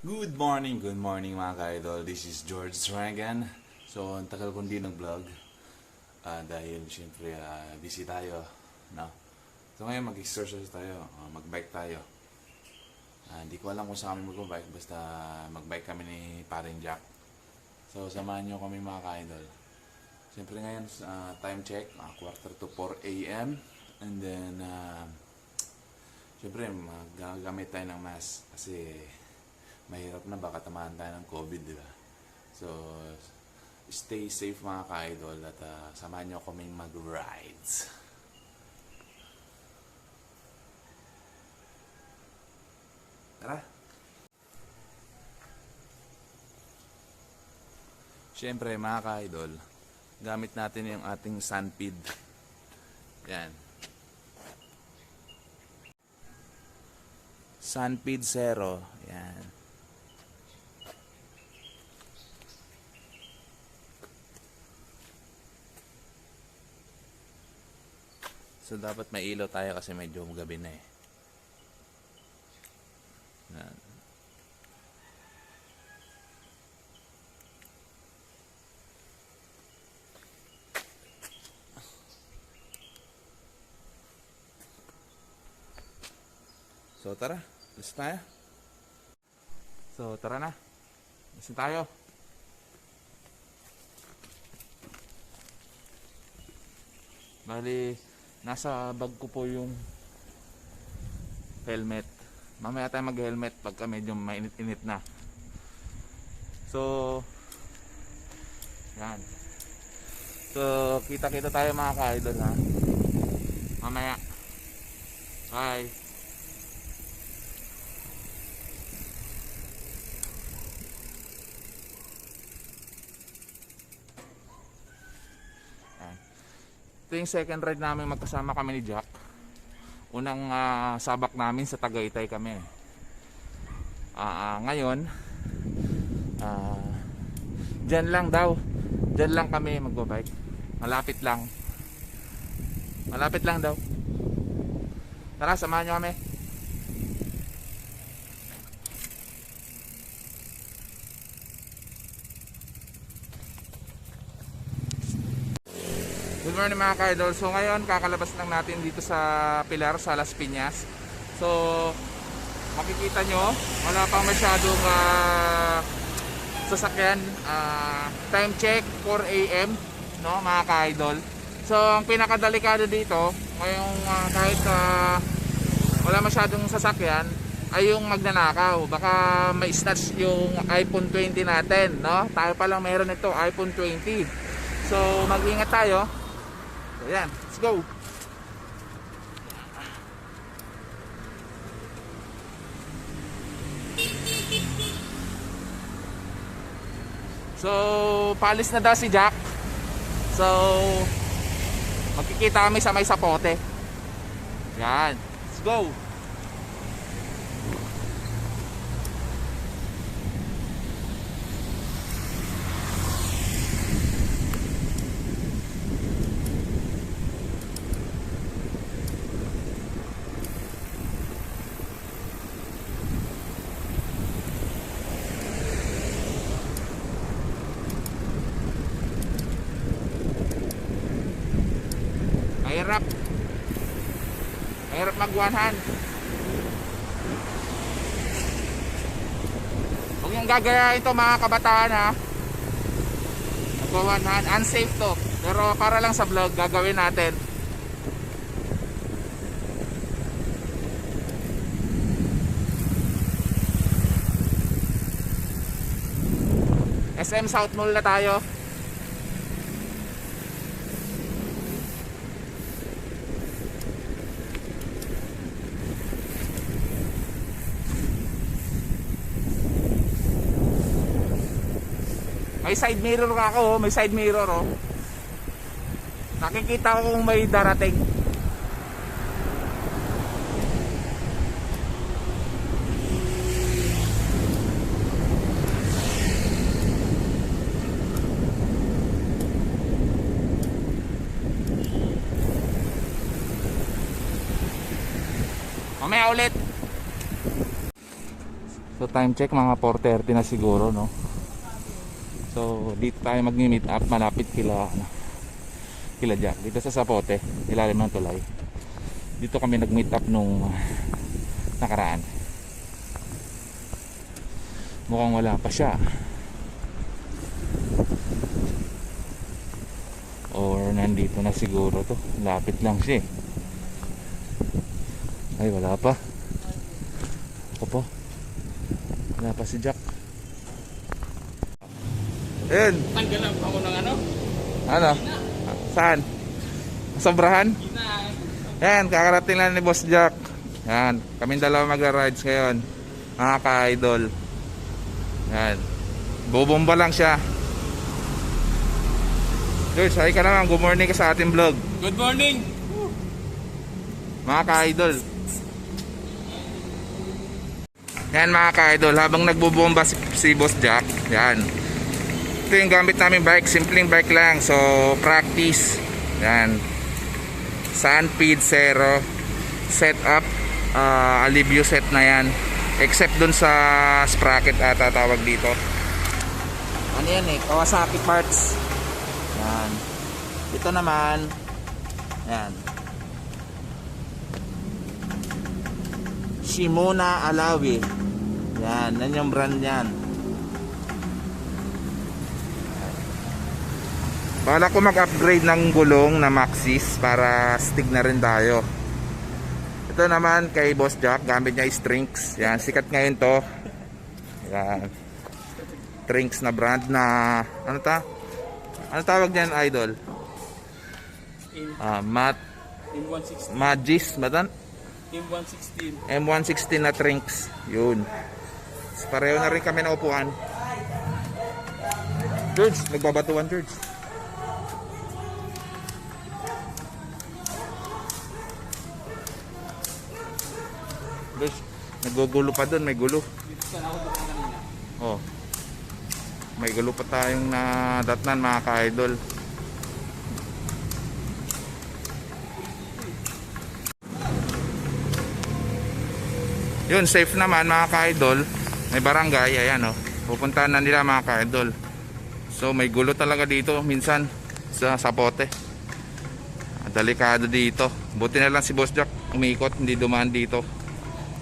Good morning, good morning mga ka-idol. This is George Srangan. So, ang tagal kong di nag-vlog. Ah, dahil syempre ah, busy tayo. No? So ngayon mag-exercise tayo. ah, mag-bike tayo. Ah, Hindi ko alam kung saan kami mag-bike. Basta mag-bike kami ni Paring Jack. So samahan nyo kami mga ka-idol. Siyempre ngayon, ah, time check. ah, quarter to 4 a.m. And then, ah, Siyempre, magagamit tayo ng mask kasi mahirap na baka tamaan tayo ng COVID, di ba? So, stay safe mga ka-idol at ah, samahan nyo kaming mag-rides. Tara! Siyempre mga ka-idol, gamit natin yung ating sunpid. Yan. Sunpid Zero. Yan. So dapat may ilaw tayo kasi medyo gabi na eh. Yan. So tara, alis tayo. So tara na. Na tayo. Bali, nasa bag ko po yung helmet. Mamaya tayo mag-helmet pagka medyo mainit-init na. So, yan. So, kita-kita tayo mga ka-idol ha. Mamaya. Bye. Ito yung second ride namin magkasama kami ni Jack. Unang ah, sabak namin sa Tagaytay kami. Ah, ngayon, ah, dyan lang daw. Dyan lang kami magbabike. Malapit lang. Malapit lang daw. Tara, samahan nyo kami. Good morning mga ka-idol. So ngayon kakalabas lang natin dito sa Pilar sa Las Piñas. So makikita nyo wala pang masyadong ah, sasakyan. Ah, time check 4 AM no mga ka-idol. So ang pinakadelikado dito ngayong ah, kahit ah, wala masyadong sasakyan ay yung magnanakaw. Baka may snatch yung iPhone 20 natin, no? Tayo pa lang meron ito, iPhone 20. So mag-ingat tayo. So. Let's go. So, palis na daw si Jack. So, magkikita kami sa may sapote. Yan. Let's go. 100. Huwag niyong gagayahin to mga kabataan ha. Nagwa 100. Unsafe to. Pero para lang sa vlog, gagawin natin. SM South Mall na tayo. May side mirror ka ako, oh. may side mirror oh. Nakikita ko kung may darating. Mamaya ulit. So time check mga 4.30 na siguro no. So dito tayo mag-meet up malapit kila ano, kila Jack dito sa Sapote, ilalim ng tulay. Dito kami nag-meet up nung nakaraan. Mukhang wala pa siya. Or nandito na siguro to. Lapit lang siya eh. Ay, wala pa. Ako po. Wala pa si Jack. Ayun. Tanggalan ako ng ano? Ano? Saan? Sobrahan? Yan, kakarating lang ni Boss Jack. Yan, kaming dalawa magra-rides ngayon. Mga ka-idol. Yan. Bubomba lang siya. George, hi ka naman. Good morning ka sa ating vlog. Good morning! Mga ka-idol. Yan mga ka-idol, habang nagbubomba si, si Boss Jack, yan. Ito yung gamit namin bike, simpleng bike lang. So, practice. Yan. Sunpeed Zero. Setup. Uh, alivio set na yan. Except dun sa sprocket ata tawag dito. Ano yan eh, Kawasaki parts. Yan. Ito naman, yan. Shimona Alawi. Yan, yan yung brand yan. Bala ko mag-upgrade ng gulong na Maxis para stig na rin tayo. Ito naman kay Boss Jack, gamit niya is Trinks. Yan, sikat ngayon to. Yan. Trinks na brand na ano ta? Ano tawag niyan, idol? In, Ah, Mat in 116. Magis, ba tan? In 116. M116 na Trinks. Yun. Pareho na rin kami na upuan. George, nagbabatuan George. Nagugulo pa doon, may gulo. Oh. May gulo pa tayong na datnan mga ka-idol. Yun, safe naman mga ka-idol. May barangay, ayan oh. Pupuntahan na nila mga ka-idol. So may gulo talaga dito minsan sa sapote. Delikado dito. Buti na lang si Boss Jack umikot, hindi dumaan dito.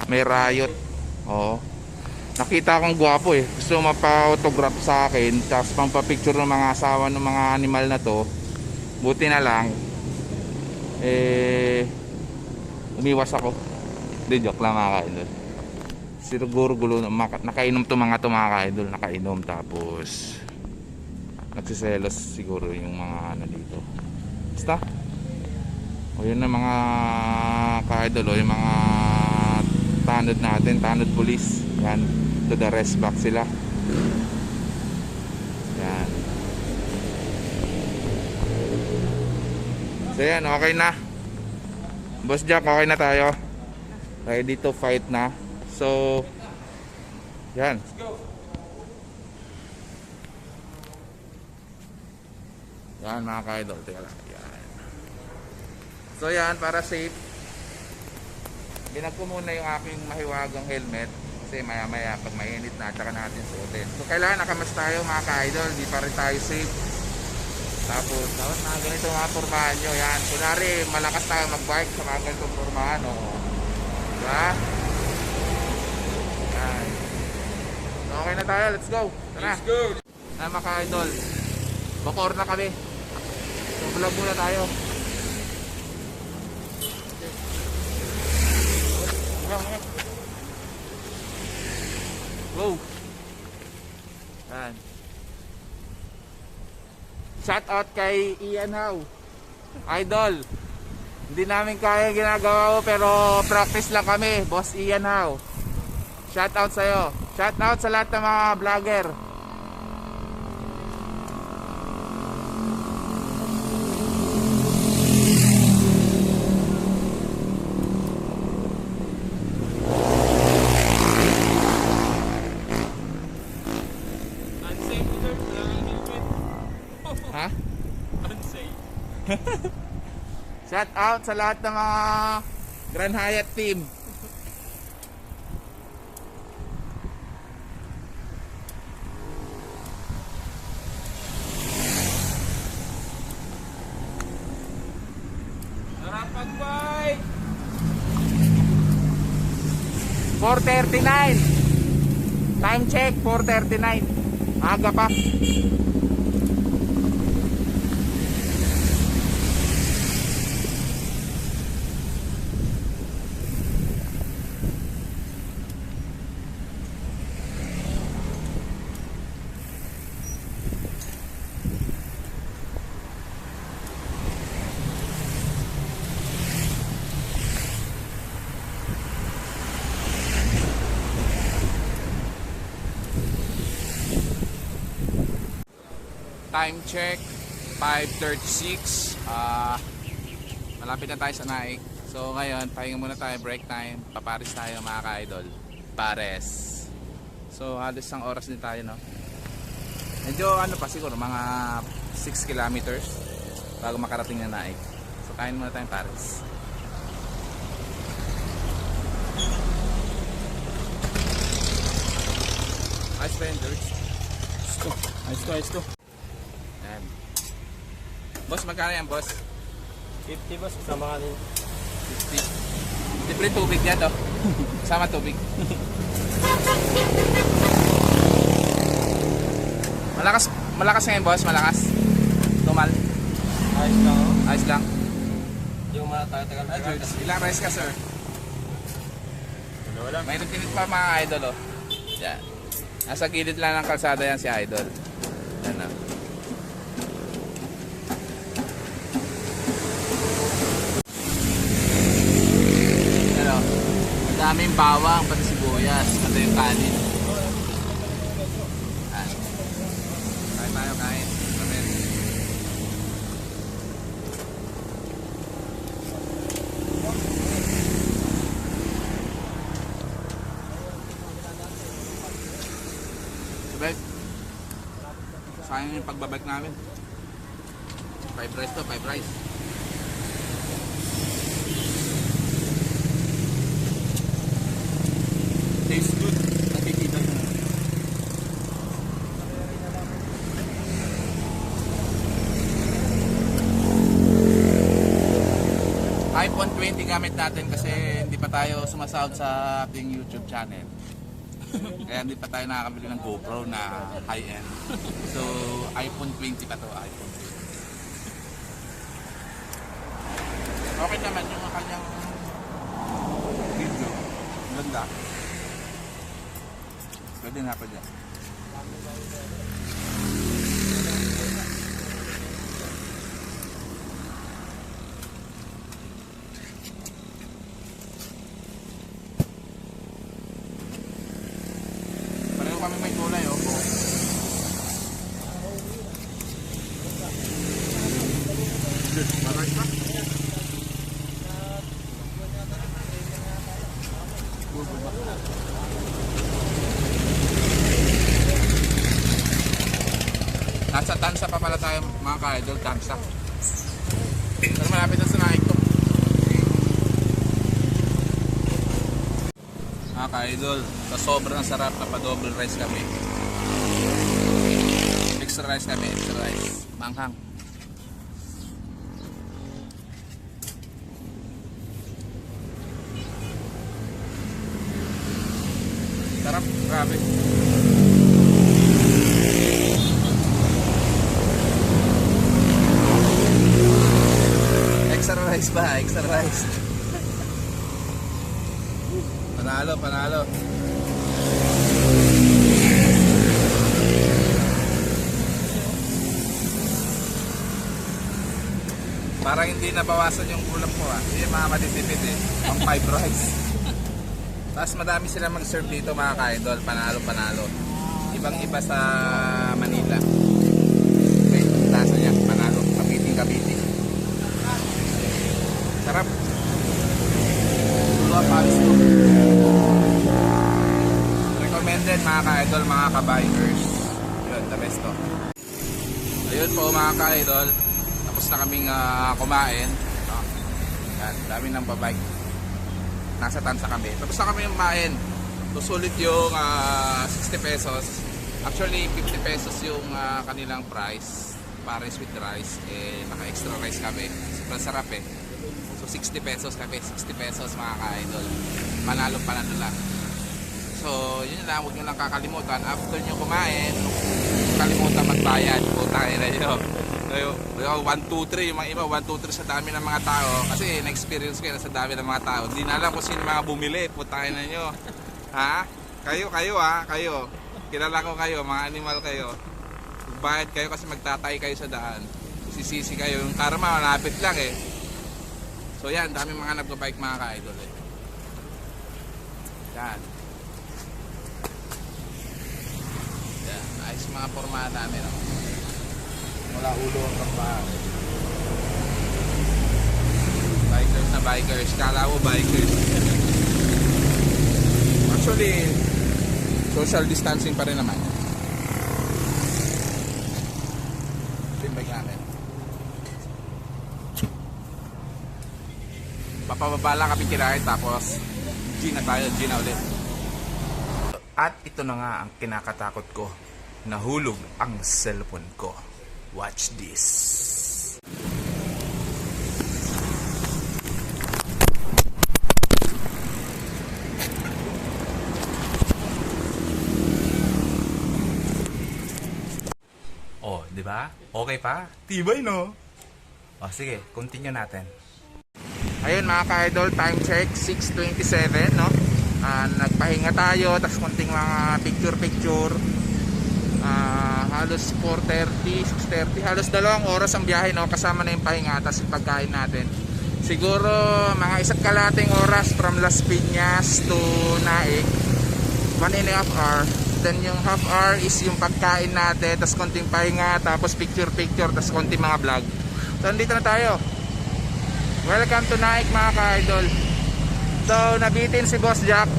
May riot. Oo. Nakita akong gwapo eh. Gusto mapa-autograph sa akin. Tapos pampapicture ng mga asawa ng mga animal na to. Buti na lang. Eh, umiwas ako. Hindi, joke lang mga ka-idol. Siguro gulo, nakainom to mga to mga ka-idol. Nakainom tapos nagsiselos siguro yung mga ano dito. Basta. O yun na mga ka-idol o yung mga tanod natin, tanod police. Yan, to the rest back sila. Yan. So yan, okay na. Boss Jack, okay na tayo. Ready to fight na. So, yan. Yan mga ka-idol. Teka lang. Yan. So yan, para safe. Binag ko muna yung aking mahiwagang helmet. Kasi maya maya pag mainit na, tsaka natin suotin. So kailangan nakamas tayo mga ka-idol. Di pa rin tayo safe. Tapos, dapat mga ganito mga pormahan nyo. Yan. Kunwari, malakas tayo mag-bike sa mga ganitong pormahan. O. Diba? Yan. So, okay na tayo. Let's go. Tara. Let's go! Na mga ka-idol. Bakor na kami. So vlog muna tayo. Go. Yan. Shout out kay Ian Howe. Idol. Hindi namin kaya ginagawa ko pero practice lang kami. Boss Ian Howe. Shout out sa'yo. Shout out sa lahat ng mga vlogger. Shout out sa lahat ng mga Grand Hyatt team. Sarap Narapag bay. 4:39. Time check 4:39. Aga pa. Time check, 5.36. Ah, malapit na tayo sa Naik. So ngayon, pahinga muna tayo, break time. Papares tayo mga ka-idol. Pares. So halos isang oras din tayo, no? Medyo ano pa siguro, mga 6 kilometers bago makarating na Naik. So kain muna tayong Pares. Ice vendors. Ayos to, ayos to. Yan. Boss, magkano yan, boss? 50 boss, kasama ka din. 50. Libre tubig yan, to. Sama tubig. malakas, malakas ngayon, boss. Malakas. Tumal. Ayos lang oh. Ayos lang. Yung matatagal na George. Ilang rice ka, sir? Wala. May tinit pa mga idol, oh. Yan. Nasa gilid lang ng kalsada yan si idol. Yan, oh. Ano? Ang daming bawang, pati sibuyas, pati yung kanin. Yan. Kain tayo, kain. Sayang yung pagbabike namin. Five rice to, five rice. Tastes good. Nakikita mo. iPhone 20 gamit natin kasi hindi pa tayo sumasahod sa ating YouTube channel. Kaya hindi pa tayo nakakabili ng GoPro na high-end. So, iPhone 20 pa to, iPhone 20. Okay naman yung kanyang video. Ganda. Pwede na pa dyan. Pareho kami may kulay, oh. Maray pa. Nasa Tansa pa pala mga ka-idol, Tansa. Pero malapit na sa Naik to. Mga ka-idol, sa sobrang sarap na pa-double rice kami. Extra rice kami, extra rice. Manghang. Sarap, grabe. Extra rice ba? Extra rice. Panalo, panalo. Parang hindi nabawasan yung ulam ko ah. Hindi mga matitipid eh. Pang five rice. Tapos madami sila mag-serve dito mga ka-idol. Panalo, panalo. Ibang iba sa Manila. Okay, tasa niya. Panalo. Kapiting, kapiting. Sarap. Tuwa palis ko. Recommended mga ka-idol, mga ka-bikers. Yun, the best to. Ayun po mga ka-idol. Tapos na kaming ah, kumain. No? Yan, dami ng babike. Nasa tansa kami. Tapos na kami kumain. So, sulit yung ah, 60 pesos. Actually, 50 pesos yung ah, kanilang price. Pares with rice. Eh, naka-extra rice kami. Sobrang sarap eh. So 60 pesos kami, 60 pesos mga ka-idol. Manalo panalo lang. So, yun lang, huwag nyo lang kakalimutan. After nyo kumain, kalimutan magbayad. Puta, ina nyo. So, 1, 2, 3, yung mga iba, 1, 2, 3 sa dami ng mga tao. Kasi na-experience ko yun sa dami ng mga tao. Hindi na alam kung sino yung mga bumili. Puta, ina nyo. Ha? Kayo, kayo ha, kayo. Kilala ko kayo, mga animal kayo. Magbayad kayo kasi magtatay kayo sa daan. Sisisi kayo. Yung karma, malapit lang eh. So yan, dami mga nagbabike mga ka-idol eh. Yan, ayos yung mga pormahan namin. Oh. Mula ulo hanggang paa. Bikers na bikers. Kala ko bikers. Actually, social distancing pa rin naman. Bike namin. Papababa lang kami kinain tapos G na tayo, G na ulit. At ito na nga ang kinakatakot ko. Nahulog ang cellphone ko. Watch this. Oh, di ba? Okay pa? Tibay no? O sige, continue natin. Ayun mga ka-idol, time check 6.27 no? Ah, nagpahinga tayo, tapos konting mga picture-picture Ah, halos 4.30, 6.30 halos dalawang oras ang biyahe no? kasama na yung pahinga yung pagkain natin. Siguro mga isa't kalating oras from Las Piñas to Naik one and a half hour. Then yung half hour is yung pagkain natin tapos konting pahinga tapos picture-picture tapos konting mga vlog. So nandito na tayo. Welcome to Nike mga ka-idol. So nabitin si Boss Jack.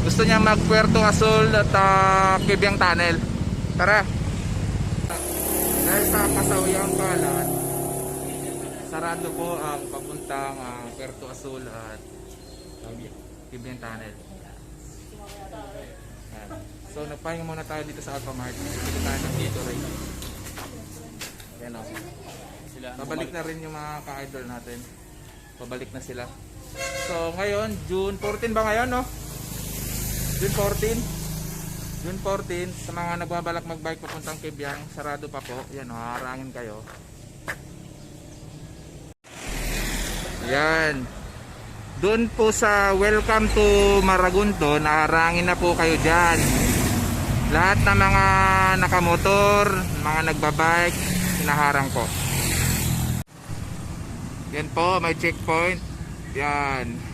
Gusto niya mag Puerto Azul at uh, Kibyang Tunnel Tara Dahil sa kasawyang kalat Sarado po ang papuntang uh, Puerto Azul at Kibyang Tunnel Ayan. So nagpahinga muna tayo dito sa Alphamart Dito tayo ng Gatorade Yan o Sila. Babalik na rin yung mga ka-idol natin. Pabalik na sila. So ngayon, June 14 ba ngayon, no? June 14. June 14, sa mga nagbabalak magbike papuntang Kibyang, sarado pa po. Yan, oh, harangin kayo. Yan. Doon po sa Welcome to Maragunto, naharangin na po kayo dyan. Lahat ng mga nakamotor, mga nagbabike, hinaharang po. Yan po, may checkpoint. Yan.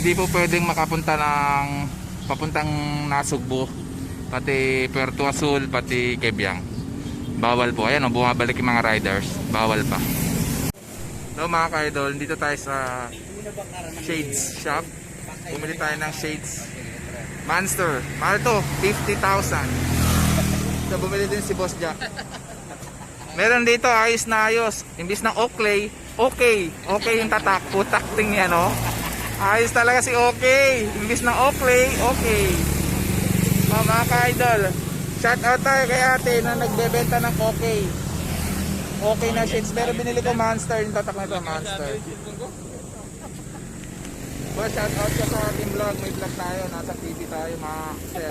Hindi po pwedeng makapunta ng papuntang Nasugbo, pati Puerto Azul, pati Kebyang. Bawal po. Ayan, oh, bumabalik yung mga riders. Bawal pa. So mga ka-idol, dito tayo sa Shades Shop. Bumili tayo ng Shades Monster. Mahal to, 50,000. So bumili din si Boss Jack. Meron dito ayos na ayos. Imbis na Oakley, okay. Okay yung tatak. Putak ting yan, no? Ayos talaga si okay. Imbis na Oakley, okay. Oh, mga ka-idol, shout out tayo kay ate na nagbebenta ng okay. Okay na shades. Pero binili ko Monster. Yung tatak na ito, Monster. Well, shout out ka sa ating vlog. May vlog tayo. Nasa TV tayo, mga sir.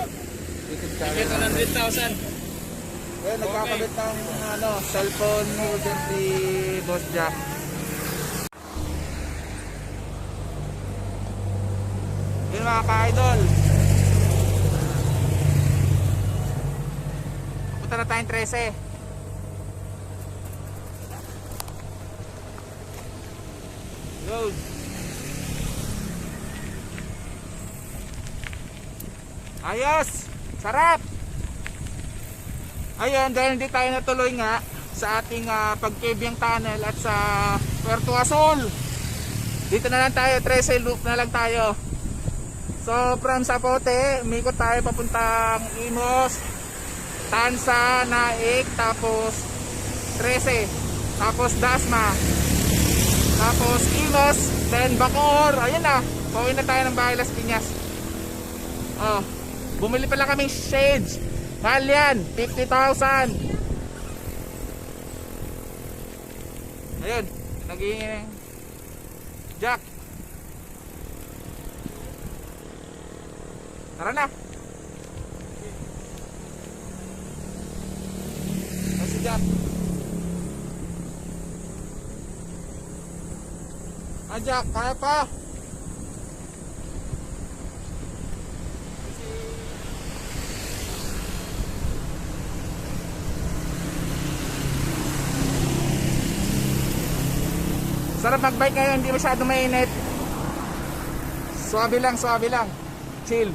YouTube channel. natin. 100,000. Well, nagkakabit ng ano, cellphone holder si Boss Jack. Yun mga ka-idol. Punta na tayong 13. Go! Ayos! Sarap! Ayun, dahil hindi tayo natuloy nga sa ating uh, pagkibyang tunnel at sa Puerto Azul. Dito na lang tayo, 13 loop na lang tayo. So from Sapote, umikot tayo papuntang Imos, Tansa, Naik, tapos 13, tapos Dasma, tapos Imos, then Bacoor. Ayun na, pauwi na tayo ng bahay Las Piñas. Oh, bumili pala kaming shades. Mahal yan, 50,000. Ayun, naging Jack. Tara na. Si Jack. Ah, Jack, kaya pa. Sarap mag-bike ngayon, hindi masyado mainit. Swabe lang, swabe lang. Chill.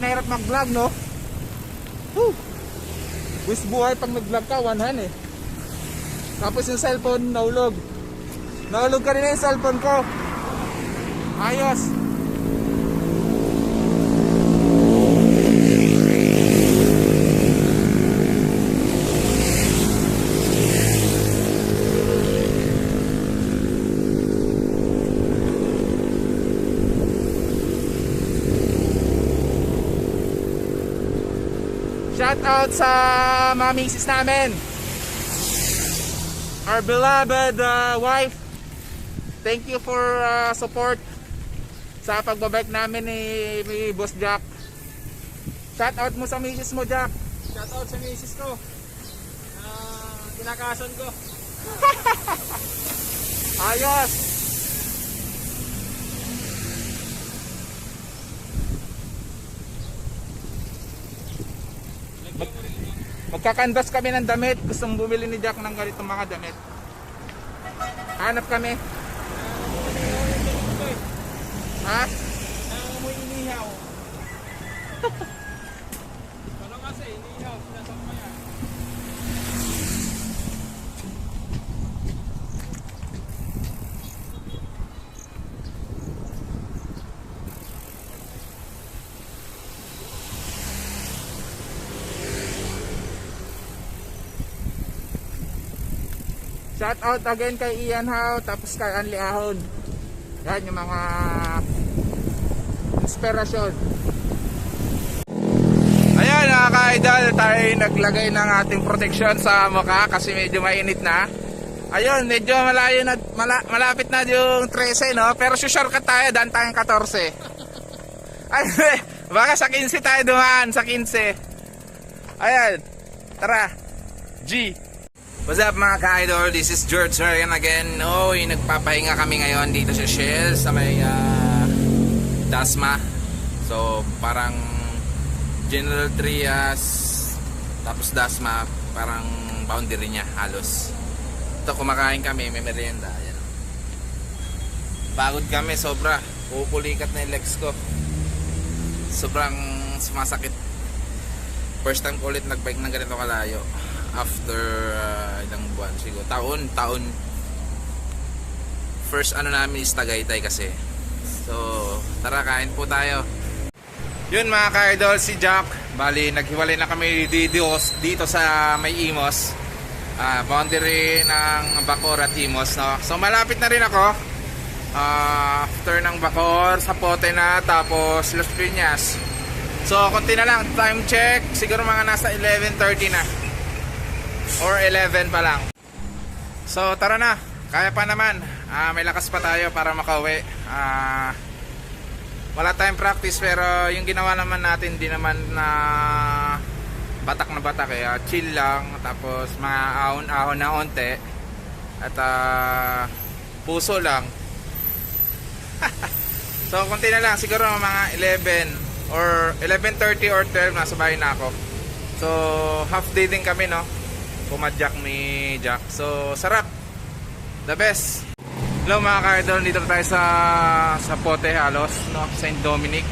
Na hirap mag-vlog, no? Whew! Wish buhay pag nag-vlog ka, one hand eh. Tapos yung cellphone, naulog. Naulog ka rin yung cellphone ko. Ayos. Shout out sa mga misis namin. Our beloved uh, wife. Thank you for uh, support sa pagbabike namin ni, ni Boss Jack. Shout out mo sa misis mo, Jack. Shout out sa misis ko. Ah, kinakason ko. Ayos! Magkakanvas kami ng damit. Gustong bumili ni Jack ng ganitong mga damit. Hanap kami. Ha? Nangangamoy inihaw. Ano kasi, inihaw. Sinasok mo yan. Shout out again kay Ian Howe tapos kay Anli Ahon. Yan yung mga inspirasyon. Ayan mga ka-idol, tayo naglagay ng ating protection sa mukha kasi medyo mainit na. Ayun, medyo malayo na, mala, malapit na yung 13 no, pero shortcut tayo, daan tayong 14. Ay, baka sa 15 tayo dumaan, sa 15. Ayan, tara, G. What's up mga ka-idol? This is George Ryan again. Oy, nagpapahinga kami ngayon dito sa Shell sa may ah, Dasma. So, parang General Trias tapos Dasma, parang boundary niya halos. Ito kumakain kami, may merienda. Ayan. Pagod kami sobra. Pupulikat na yung legs ko. Sobrang sumasakit. First time ko ulit nagbike ng ganito kalayo after uh, ilang buwan? Siguro taon taon. First ano namin is Tagaytay kasi. So tara kain po tayo. Yun mga ka-idol si Jack. Bali naghiwalay na kami dito, dito sa may Imos. Ah boundary ng Bacor at Imos no? so malapit na rin ako. Ah, after ng Bacor Sapote na tapos Los Piñas. So konti na lang time check. Siguro mga nasa 11.30 na or 11 pa lang. So tara na, kaya pa naman. Ah, may lakas pa tayo para makauwi. Ah, wala tayong practice pero yung ginawa naman natin di naman na batak na batak kaya chill lang tapos mga ahon-ahon na onte at ah, puso lang. so konti na lang siguro mga 11 or 11.30 or 12 nasa bahay na ako. So half day din kami no pumadyak ni Jack. So, sarap. The best. Hello mga ka-idol, dito tayo sa sa Pote halos, no? St. Dominic.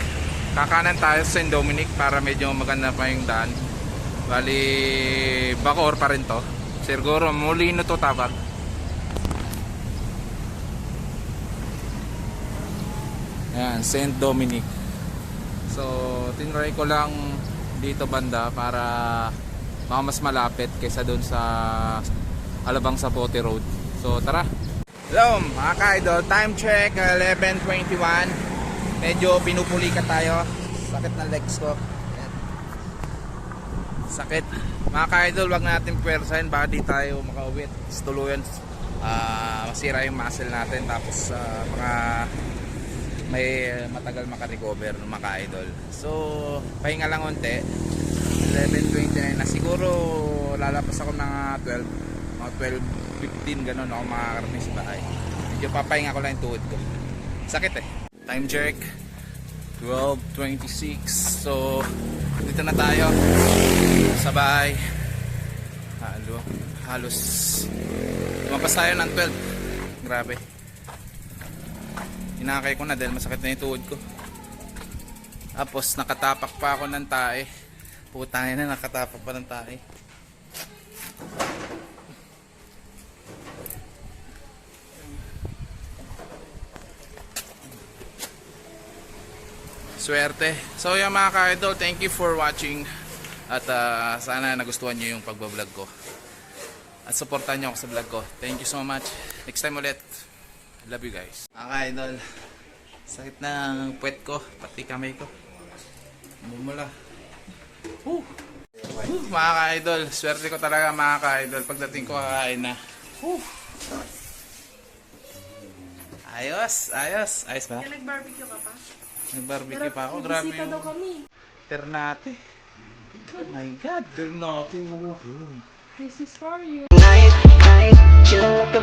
Kakanan tayo sa St. Dominic para medyo maganda pa yung daan. Bali, Bacoor pa rin to. Siguro, Molino to tawag. Ayan, St. Dominic. So, tinry ko lang dito banda para baka mas malapit kaysa doon sa Alabang Sapote Road. So tara. Hello mga ka-idol, time check 11.21 Medyo pinupuli ka tayo Sakit ng legs ko Ayan. Sakit. Mga ka-idol, wag natin pwersahin baka di tayo makauwi. Tuluyan, ah, masira yung muscle natin. Tapos ah, mga may matagal makarecover ng mga ka-idol. So, pahinga lang unti. 11.29 na. Siguro lalapas ako ng ah, 12 mga 12.15 ganun ako makakarating sa bahay. Medyo papahinga ko lang yung tuhod ko. Sakit eh. Time check 12.26 so dito na tayo sa bahay. Halo halos lumabas tayo ng 12 grabe. Inakay ko na dahil masakit na yung tuhod ko. Tapos nakatapak pa ako ng tae Putangin na, nakatapak pa ng tae. Swerte. So yung mga ka-idol, thank you for watching. At ah, sana nagustuhan nyo yung pagbablog ko. At supportan nyo ako sa vlog ko. Thank you so much. Next time ulit. Love you guys. Mga ka-idol, sakit ng puwet ko, pati kamay ko. Bumula. Woo! Woo, mga ka-idol, swerte ko talaga mga ka-idol. Pagdating ko kakain na. Woo! Ayos, ayos. Ayos ba? Nag-barbecue ka pa? Nag-barbecue pa ako. Grabe Bisita daw yung kami. ternate. Oh my God, ternate. This is for you. night, night, you look a